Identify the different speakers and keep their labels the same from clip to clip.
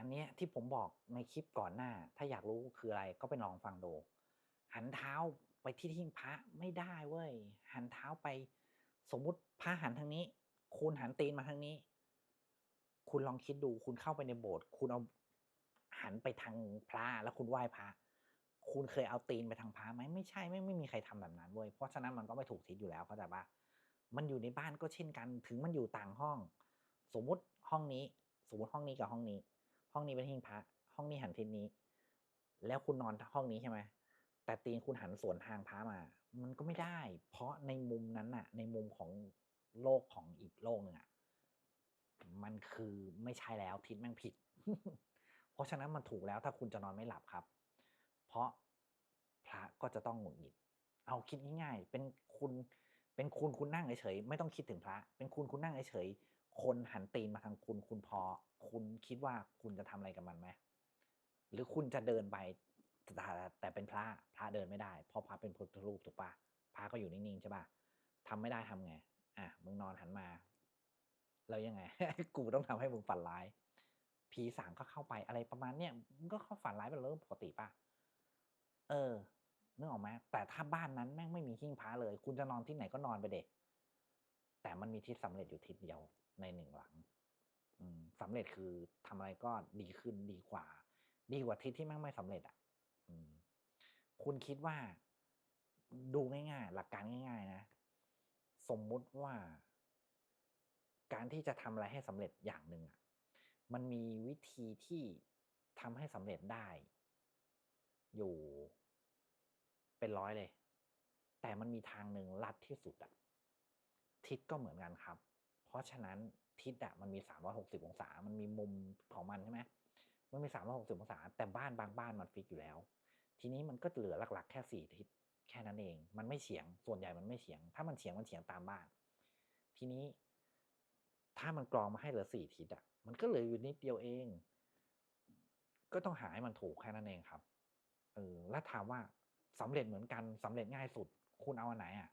Speaker 1: อันเนี้ยที่ผมบอกในคลิปก่อนหน้า ถ้าอยากรู้คืออะไรก็ไปลองฟังดูหันเท้าไปที่หิ้งพระไม่ได้เว้ยหันเท้าไป สมมุติพระหันทางนี้ คุณหันตีนมาทางนี้ คุณลองคิดดูคุณเข้าไปในโบสถ์คุณเอาหันไปทางพระแล้วคุณไหว้พระ คุณเคยเอาตีนไปทางพระไหมไม่ใช่ไม่ไม่มีใครทำแบบนั้นเว้ยเพราะฉะนั้นมันก็ไม่ถูกทิศอยู่แล้วเข้าใจปะมันอยู่ในบ้านก็เช่นกัน ถึงมันอยู่ต่างห้อง สมมุติห้องนี้ สมมติห้องนี้กับห้องนี้ ห้องนี้เป็นหิ้งพระห้องนี้หันทิศนี้ แล้วคุณนอนห้องนี้ใช่ไหมแต่ตีนคุณหันสวนทางพระมา มันก็ไม่ได้ เพราะในมุมนั้นน่ะ ในมุมของโลกของอีกโลกหนึ่งอะมันคือไม่ใช่แล้วทิศแม่งผิด เพราะฉะนั้นมันถูกแล้วถ้าคุณจะนอนไม่หลับครับ เพราะพระก็จะต้องหงุดหงิด เอาคิดง่ายๆ เป็นคุณ เป็นคุณคุณนั่งเฉยๆไม่ต้องคิดถึงพระ เป็นคุณคุณนั่งเฉย คนหันตีนมาทางคุณ คุณพอ คุณคิดว่าคุณจะทำอะไรกับมันไหมหรือคุณจะเดินไปแต่แต่เป็นพระพระเดินไม่ได้เพราะพระเป็นพุทธรูปถูกปะพระก็อยู่นิ่งๆใช่ปะทำไม่ได้ทำไง อะมึงนอนหันมา แล้วยังไง กูต้องทำให้มึงฝันร้าย ผีสางก็เข้าไปอะไรประมาณเนี้ยมึงก็เข้าฝันร้ายเป็นเรื่องปกติปะเออนึกออกไหมแต่ถ้าบ้านนั้นแม่งไม่มีหิ้งพระเลย คุณจะนอนที่ไหนก็นอนไปเด็ก แต่มันมีทิศสำเร็จอยู่ทิศเดียวในหนึ่งหลังอืมสำเร็จคือทำอะไรก็ดีขึ้นดีกว่า ดีกว่าทิศที่แม่งไม่สำเร็จอะคุณคิดว่าดูง่ายๆ หลักการง่าย ๆ นะ สมมุติว่า การที่จะทำอะไรให้สำเร็จอย่างหนึ่งอะ มันมีวิธีที่ทำให้สำเร็จได้ อยู่เป็นร้อยเลย แต่มันมีทางหนึ่งลัดที่สุดอะ ทิศก็เหมือนกันครับ เพราะฉะนั้นทิศอะมันมีสามร้อยหกสิบองศา มันมีมุมของมันใช่ไหมมันมีสามร้อยหกสิบองศา แต่บ้านบางบ้านมันฟิกอยู่แล้ว ทีนี้มันก็เหลือหลักๆ แค่สี่ทิศแค่นั้นเอง มันไม่เฉียง ส่วนใหญ่มันไม่เฉียง ถ้ามันเฉียงมันเฉียงตามบ้าน ทีนี้ ถ้ามันกรองมาให้เหลือสี่ทิศอะมันก็เหลืออยู่นิดเดียวเอง ก็ต้องหาให้มันถูกแค่นั้นเองครับ เออ แล้วถามว่าสำเร็จเหมือนกันสำเร็จง่ายสุด คุณเอาอันไหนอะ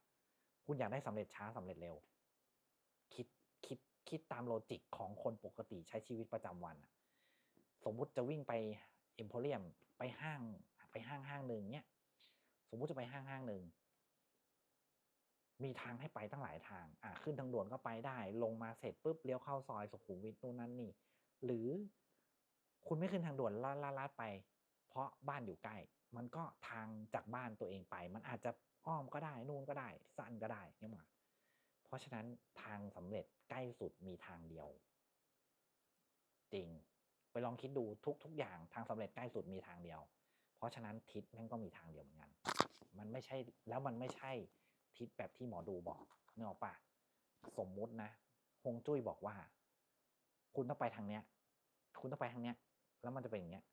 Speaker 1: คุณอยากได้สำเร็จช้าสำเร็จเร็ว คิดคิดคิดตามโลจิกของคนปกติใช้ชีวิตประจำวันสมมุติจะวิ่งไปเอ็มโพเรียมไปห้างไปห้างห้างหนึ่งเนี้ยสมมุติจะไปห้างห้างหนึ่งมีทางให้ไปตั้งหลายทาง อะขึ้นทางด่วนก็ไปได้ ลงมาเสร็จปุ๊บเลี้ยวเข้าซอยสุขุมวิทนู่นนั่นนี่ หรือคุณไม่ขึ้นทางด่วนลาดลาดลาดไป เพราะบ้านอยู่ใกล้ มันก็ทางจากบ้านตัวเองไป มันอาจจะ อ้อมก็ได้ นู่นก็ได้ สั้นก็ได้เนี่ยมาเพราะฉะนั้นทางสำเร็จใกล้สุดมีทางเดียว จริง ไปลองคิดดูทุกทุกอย่างทางสำเร็จใกล้สุดมีทางเดียว เพราะฉะนั้นทิศแม่งก็มีทางเดียวเหมือนกัน มันไม่ใช่แล้วมันไม่ใช่ทิศแบบที่หมอดูบอกเนึกออกปะสมมุตินะฮงจุ้ยบอกว่า คุณต้องไปทางเนี้ย คุณต้องไปทางเนี้ย แล้วมันจะเป็นอย่างเงี้ย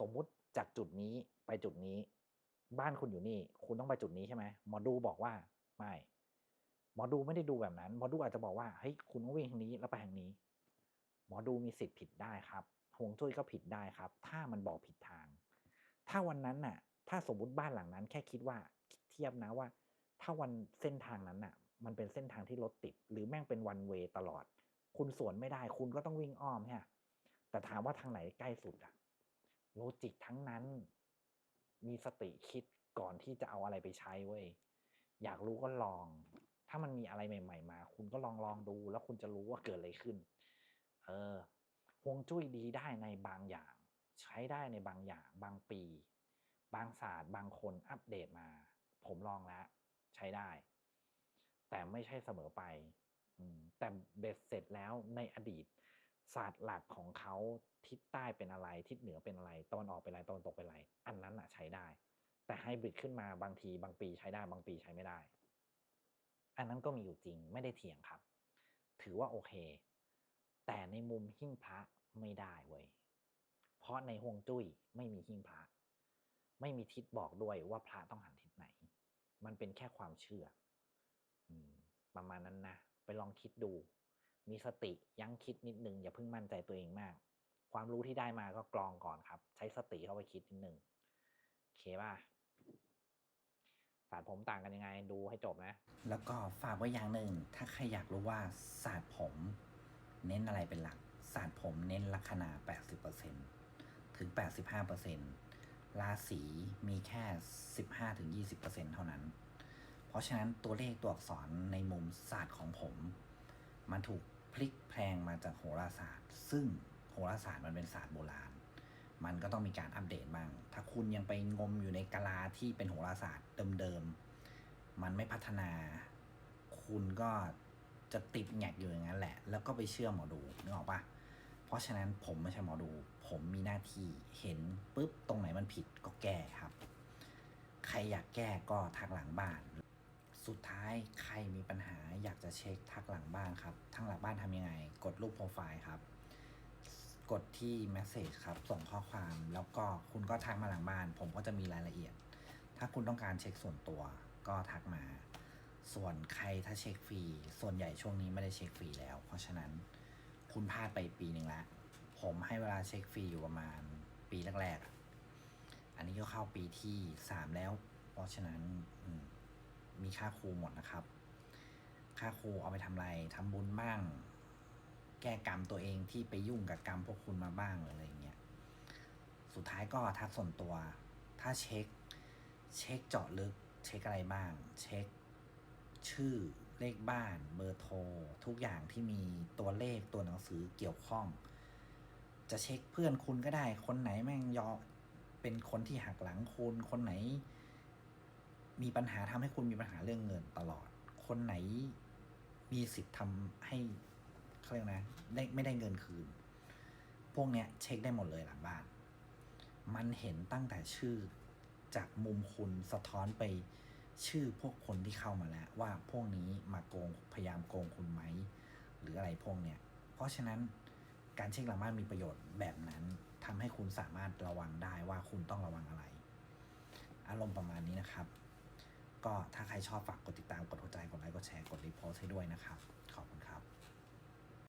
Speaker 1: สมมุติจากจุดนี้ไปจุดนี้ บ้านคุณอยู่นี่ คุณต้องไปจุดนี้ใช่ไหมหมอดูบอกว่าไม่หมอดูไม่ได้ดูแบบนั้นหมอดูอาจจะบอกว่าเฮ้ยคุณต้องวิ่งทางนี้แล้วไปทางนี้ หมอดูมีสิทธิ์ผิดได้ครับฮวงจุ้ยก็ผิดได้ครับ ถ้ามันบอกผิดทาง ถ้าวันนั้นน่ะ ถ้าสมมติบ้านหลังนั้น แค่คิดว่าเทียบนะว่า ถ้าวันเส้นทางนั้นน่ะ มันเป็นเส้นทางที่รถติด หรือแม่งเป็นวันเวตลอด คุณสวนไม่ได้ คุณก็ต้องวิ่งอ้อมใช่แต่ถามว่าทางไหนใกล้สุดอะโลจิกทั้งนั้น มีสติคิดก่อนที่จะเอาอะไรไปใช้เว้ยอยากรู้ก็ลอง ถ้ามันมีอะไรใหม่ ๆ มา คุณก็ลองลองดู แล้วคุณจะรู้ว่าเกิดอะไรขึ้น เออฮวงจุ้ยดีได้ในบางอย่าง ใช้ได้ในบางอย่าง บางปี บางศาสตร์ บางคนอัปเดตมา ผมลองแล้ว ใช้ได้ แต่ไม่ใช่เสมอไปอแต่เบ็ดเสร็จแล้วในอดีต ศาสตร์หลักของเขาทิศใต้เป็นอะไร ทิศเหนือเป็นอะไรตะวันออกเป็นอะไรตะวันตกเป็นอะไร อันนั้นอะใช้ได้ แต่ไฮบริดขึ้นมาบางทีบางปีใช้ได้บางปีใช้ไม่ได้ อันนั้นก็มีอยู่จริงไม่ได้เถียงครับ ถือว่าโอเค แต่ในมุมหิ้งพระไม่ได้เว้ยเพราะในฮวงจุ้ยไม่มีหิ้งพระ ไม่มีทิศบอกด้วยว่าพระต้องหันทิศไหน มันเป็นแค่ความเชื่อประมาณนั้นนะไปลองคิดดู มีสติยั้งคิดนิดนึงอย่าเพิ่งมั่นใจตัวเองมาก ความรู้ที่ได้มาก็กรองก่อนครับ ใช้สติเข้าไปคิดนิดนึงโอเคป่ะศาสตร์ผมต่างกันยังไงดูให้จบนะ แล้วก็ฝากไว้อย่างหนึ่ง ถ้าใครอยากรู้ว่าศาสตร์ผม เน้นอะไรเป็นหลักศศาสตร์ผมเน้นลัคนา 80%ถึง 85%ราศีมีแค่ 15-20%เท่านั้น เพราะฉะนั้นตัวเลขตัวอักษรในมุมศาสตร์ของผม มันถูก พลิกแพลงมาจากโหราศาสตร์ ซึ่งโหราศาสตร์มันเป็นศาสตร์โบราณ มันก็ต้องมีการอัปเดตบ้าง ถ้าคุณยังไปงมอยู่ในกลาที่เป็นโหราศาสตร์เดิมๆ มันไม่พัฒนา คุณก็จะติดแงกอยู่อย่างนั้นแหละ แล้วก็ไปเชื่อหมอดูนึกออกปะเพราะฉะนั้นผมไม่ใช่หมอดู ผมมีหน้าที่เห็นปุ๊บตรงไหนมันผิดก็แก้ครับ ใครอยากแก้ก็ทักหลังบ้าน สุดท้ายใครมีปัญหาอยากจะเช็คทักหลังบ้านครับทักหลังบ้านทำยังไง กดรูปโปรไฟล์ครับ กดที่ Message ครับ ส่งข้อความแล้วก็คุณก็ทักมาหลังบ้าน ผมก็จะมีรายละเอียด ถ้าคุณต้องการเช็คส่วนตัวก็ทักมา ส่วนใครถ้าเช็คฟรี ส่วนใหญ่ช่วงนี้ไม่ได้เช็คฟรีแล้ว เพราะฉะนั้นคุณพลาดไปปีหนึ่งล้วผมให้เวลาเช็คฟรีอยู่ประมาณปีแรกๆอะอันนี้ก็เข้าปีที่สามแล้ว เพราะฉะนั้นอืม มีค่าครูหมดนะครับ ค่าครูเอาไปทำอะไรทำบุญบ้าง แก้กรรมตัวเองที่ไปยุ่งกับกรรมพวกคุณมาบ้างหรืออะไรเงี้ย สุดท้ายก็ทักส่วนตัว ถ้าเช็ค เช็คเจาะลึก เช็คอะไรบ้าง เช็ค ชื่อเลขบ้าน เบอร์โทร ทุกอย่างที่มีตัวเลขตัวหนังสือเกี่ยวข้อง จะเช็คเพื่อนคุณก็ได้ คนไหนแม่งยอเป็นคนที่หักหลังคุณ คนไหน มีปัญหาทำให้คุณมีปัญหาเรื่องเงินตลอด คนไหนมีสิทธิ์ทำให้เขาเรียกนะได้ไม่ได้เงินคืน พวกเนี้ยเช็คได้หมดเลยหลังบ้าน มันเห็นตั้งแต่ชื่อจากมุมคุณสะท้อนไปชื่อพวกคนที่เข้ามาแล้ว ว่าพวกนี้มาโกงพยายามโกงคุณไหม หรืออะไรพวกเนี้ย เพราะฉะนั้นการเช็คหลังบ้านมีประโยชน์แบบนั้นทำให้คุณสามารถระวังได้ว่าคุณต้องระวังอะไร อารมณ์ประมาณนี้นะครับ ก็ถ้าใครชอบฝากกดติดตามกดหัวใจกดไลค์กดแชร์กดรีโพสให้ด้วยนะครับขอบคุณ